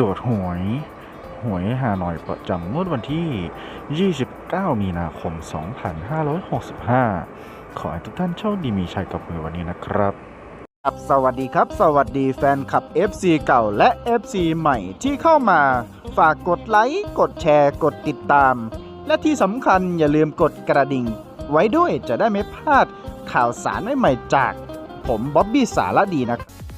ตรวจหวย หวยฮานอยประจำงวดวันที่ 29 มีนาคม 2565 ขอให้ทุกท่านโชคดีมีชัยกับหวยวันนี้นะครับครับสวัสดีครับ สวัสดีแฟนคลับ FC เก่าและ FC ใหม่ที่เข้ามา ฝากกดไลค์กดแชร์กดติดตาม และที่สำคัญอย่าลืมกดกระดิ่ง ไว้ด้วยจะได้ไม่พลาดข่าวสารใหม่ๆจาก ผมบ๊อบบี้สารดีนะครับ